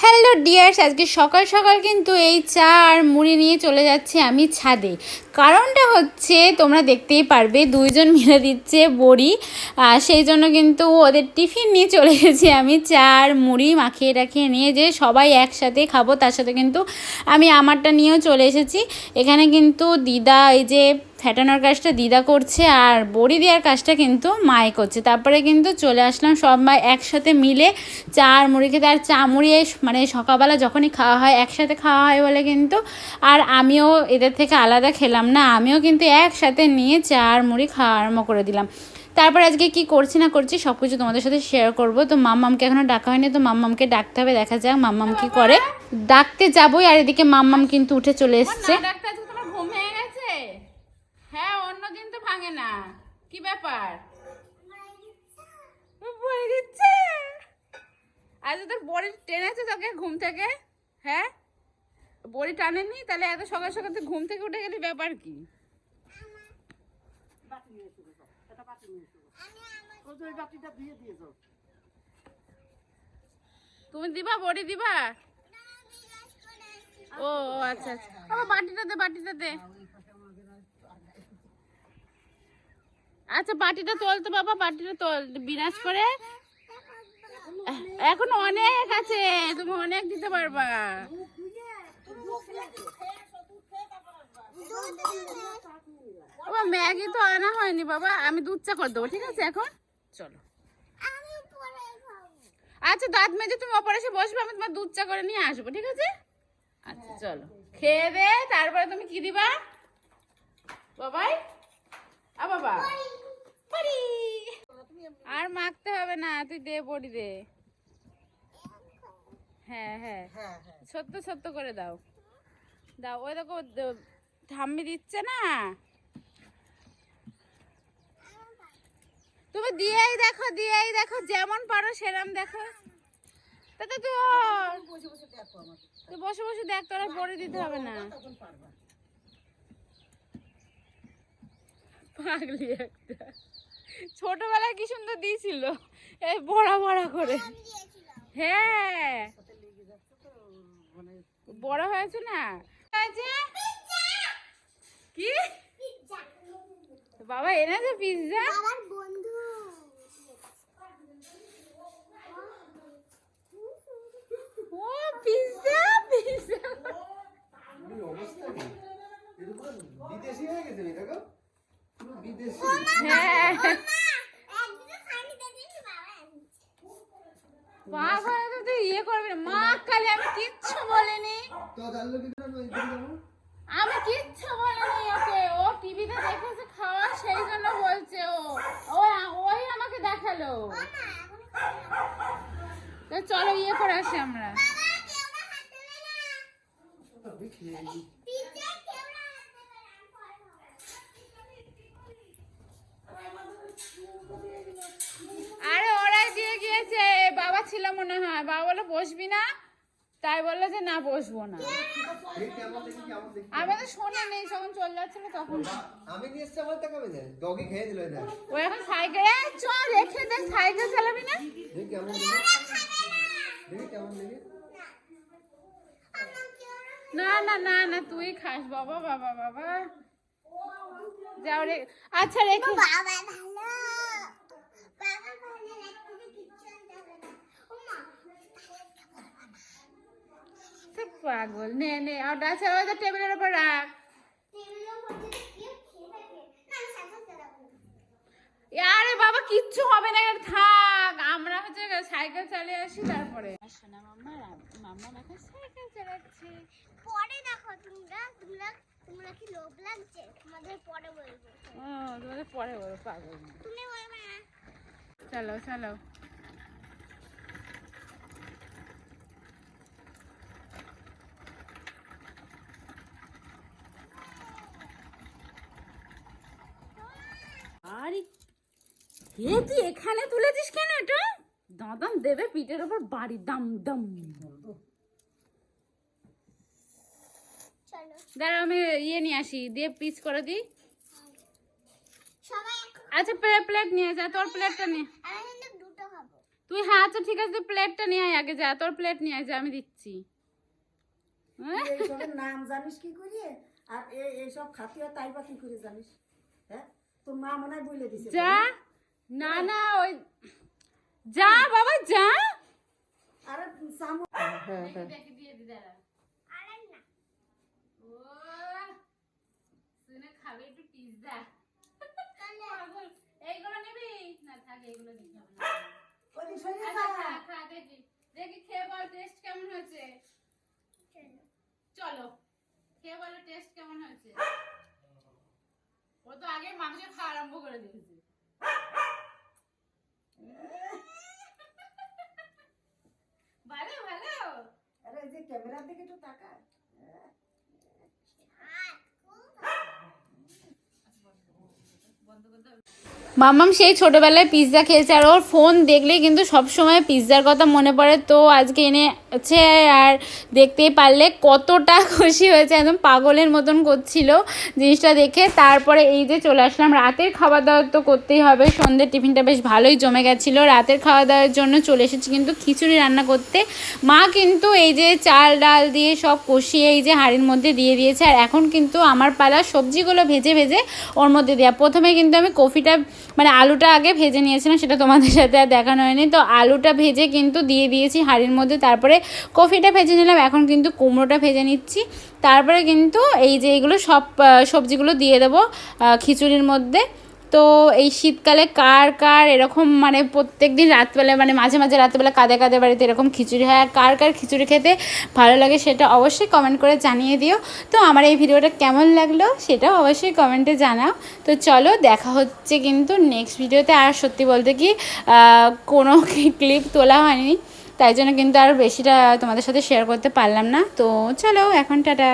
Hey! Hello dears, আজকে সকাল সকাল কিন্তু এই চা আর মুড়ি নিয়ে চলে যাচ্ছি আমি ছাদে। কারণটা হচ্ছে তোমরা দেখতেই পারবে, দুইজন মিলে দিচ্ছে বড়ি, আর সেই জন্য কিন্তু ওদের টিফিন নিয়ে চলে গেছি আমি চা আর মুড়ি মাখিয়ে টাখিয়ে নিয়ে যে সবাই একসাথে খাব, তার সাথে কিন্তু আমি আমারটা নিয়েও চলে এসেছি। এখানে কিন্তু দিদা, এই যে ফ্যাটানোর কাজটা দিদা করছে আর বড়ি দেওয়ার কাজটা কিন্তু মায়ে করছে। তারপরে কিন্তু চলে আসলাম সবাই একসাথে মিলে চা আর মুড়ি খেতে। আর চা মুড়ি মানে সকালবেলা যখনই খাওয়া হয় একসাথে খাওয়া হয় বলে কিন্তু। আর আমিও এদের থেকে আলাদা খেলাম না আমিও কিন্তু একসাথে নিয়ে চা আর মুড়ি খাওয়া আরম্ভ করে দিলাম। তারপর আজকে কি করছি না করছি সব কিছু তোমাদের সাথে শেয়ার করব। তো মাম্মামকে এখনও ডাকা হয়নি তো মাম্মামকে ডাকতে হবে দেখা যাক মাম্মাম কি করে। ডাকতে যাবোই আর এদিকে মাম্মাম কিন্তু উঠে চলে এসছে। হ্যাঁ তো ভাঙে না। কি ব্যাপার? আজ তোর বড়ি টেনেছে তোকে ঘুম থেকে? হ্যাঁ? বড়ি টানেনি? তাহলে এত সকাল সকাল তুই ঘুম থেকে উঠে গেলি, ব্যাপার কি? তুমি দিবা, বড়ি দিবা? ও আচ্ছা আচ্ছা। বাবা বাটিটা দে বাটিটা দে। আচ্ছা বাটিটা তোল তো বাবা, বাটিটা তোল। বিনাশ করে এখন অনেক আছে, তুমি অনেক দিতে পারবা। বাবা, ম্যাগি তো আনা হয়নি, বাবা, আমি দুধ চা করে দেবো, ঠিক আছে এখন? চলো। আচ্ছা দাঁত মেজে তুমি অপরে এসে বসবে, আমি তোমার দুধ চা করে নিয়ে আসব, ঠিক আছে? আচ্ছা চলো। খেয়ে দে, তারপরে তুমি কি দিবা? বাবাই? আ, বাবা। আর মাখতে হবে না তুই দে পড়ি দে। হ্যাঁ হ্যাঁ। সত্য সত্য করে দাও। দাও ওই দেখো ঠাম্মি দিচ্ছে না? তুমি দিয়েই দেখো দিয়েই দেখো যেমন পারো সেরম দেখো। তাতে তো তুই বসে বসে দেখ তোরা পরে দিতে হবে না। পাগলি একটা। ছোটবেলায় কি সুন্দর দিয়েছিল? এই বড়া বড়া করে। হ্যাঁ। বড় হয়েছে না? হয়েছে? কি? বাবা এনেছে পিৎজা? ও পিৎজা পিৎজা বিদেশি হয়ে গেছে রে দেখো পুরো বিদেশি হ্যাঁ বাবা তো তুই ইয়ে করবি না। মা কালে আমি কিচ্ছু বলিনি। আমি কিচ্ছু বলিনি ওকে। ও টিভিতে দেখেছে খাওয়া সেই জন্য বলছে ও। ও ওই আমাকে দেখাল। তো চলো ইয়ে করে আসি আমরা। বাবা ছিল মনে হয়। বাবা বলে বসবি না? তাই বলল যে না বসবো না। দেখি কেমন দেখি কেমন দেখি আমি তো শুনিনি যখন চলে যাচ্ছিল তখন। আমি নিয়ে এসছি আমার টাকা বেঁধে ডগি খেয়ে দিল এটা। ও এখন সাইকেলে চ রেখে দে সাইকেল চালাবি না? দেখি কেমন দেখি। দেখি কেমন দেখি। না না না না তুই খাস। বাবা বাবা বাবা। যাও রে আচ্ছা রেখে তো পাগল। নে নে আর ওই তো টেবিলের উপর রাখ। আরে বাবা কিচ্ছু হবে না থাক। আমরা হচ্ছে সাইকেল চালিয়ে আসি তারপরে। শোনা মাম্মা মাম্মা এখন সাইকেল চালাচ্ছে। পরে দেখো তোমরা তোমরা তোমরা কি লোভ লাগছে? তোমাদের পরে বলব। ও তোমাদের পরে বলো পাগল তুমি বলবে না। চলো চলো আরে এ তুই এখানে তুলেছিস কেন এটা? দাদাম দেবে পিঠের ওপর বাড়ি দাম দাম। চলো। দাঁড়া আমি ইয়ে নিয়ে আসি দিয়ে পিস করে দিই। আচ্ছা প্লেট নিয়ে যা তোর প্লেটটা নিয়ে। আমি কিন্তু দুটো খাব। তুই হ্যাঁ আচ্ছা ঠিক আছে প্লেটটা নিয়ে আয় আগে যা তোর প্লেট নিয়ে আয় যা আমি দিচ্ছি। হ্যাঁ? নাম জানিস কি করিয়ে আর এইসব খাতি তাই বা কি করে জানিস? হ্যাঁ? তোর মা মনে হয় বলে দিছে যা। না না ওই যা বাবা যা। আরে সামু হ্যাঁ হ্যাঁ। দিয়ে দি দাঁড়া। আরে না। ও শুনে খাবে একটু এইগুলো নিবি? না থাক এইগুলো নিবি না। ওই শরীর আচ্ছা খা খা খা দেখি। দেখি খেয়ে বল টেস্ট কেমন হয়েছে? চলো খেয়ে বলো টেস্ট কেমন হয়েছে? ও তো আগে মাংস খাওয়া আরম্ভ করে দিয়েছে ভালো ভালো আরে এই যে ক্যামেরার দিকে একটু তাকা মামাম সেই ছোটবেলায় পিৎজা খেয়েছে আর ওর ফোন দেখলেই কিন্তু সবসময় পিৎজার কথা মনে পড়ে। তো আজকে এনেছে আর দেখতেই পারলে কতটা খুশি হয়েছে, একদম পাগলের মতন করছিল জিনিসটা দেখে। তারপরে এই যে চলে আসলাম, রাতের খাওয়া দাওয়া তো করতেই হবে। সন্ধ্যের টিফিনটা বেশ ভালোই জমে গেছিল। রাতের খাওয়া দাওয়ার জন্য চলে এসেছি কিন্তু খিচুড়ি রান্না করতে। মা কিন্তু এই যে চাল, ডাল দিয়ে সব কষিয়ে এই যে হাঁড়ির মধ্যে দিয়ে দিয়েছে। আর এখন কিন্তু আমার পালা সবজিগুলো ভেজে ভেজে ওর মধ্যে দেওয়া। প্রথমে কিন্তু আমি কফিটা মানে আলুটা আগে ভেজে নিয়েছিলাম, সেটা তোমাদের সাথে আর দেখানো হয়নি। তো আলুটা ভেজে কিন্তু দিয়ে দিয়েছি হাঁড়ির মধ্যে। তারপরে কফিটা ভেজে নিলাম, এখন কিন্তু কুমড়োটা ভেজে নিচ্ছি। তারপরে কিন্তু এই যে এইগুলো সব সবজিগুলো দিয়ে দেবো খিচুড়ির মধ্যে। তো এই শীতকালে কার কার এরকম মানে প্রত্যেক দিন রাতবেলা মানে মাঝে মাঝে রাতবেলা কাঁদে কাঁদে বাড়িতে এরকম খিচুড়ি হয়, আর কার কার খিচুড়ি খেতে ভালো লাগে সেটা অবশ্যই কমেন্ট করে জানিয়ে দিও। তো আমার এই ভিডিওটা কেমন লাগল সেটাও অবশ্যই কমেন্টে জানাও। তো চলো দেখা হচ্ছে কিন্তু নেক্সট ভিডিওতে আর সত্যি বলতে কি কোনো ক্লিপ তোলা হয়নি। তাই জন্য কিন্তু আর বেশিটা তোমাদের সাথে শেয়ার করতে পারলাম না। তো চলো, এখন টাটা।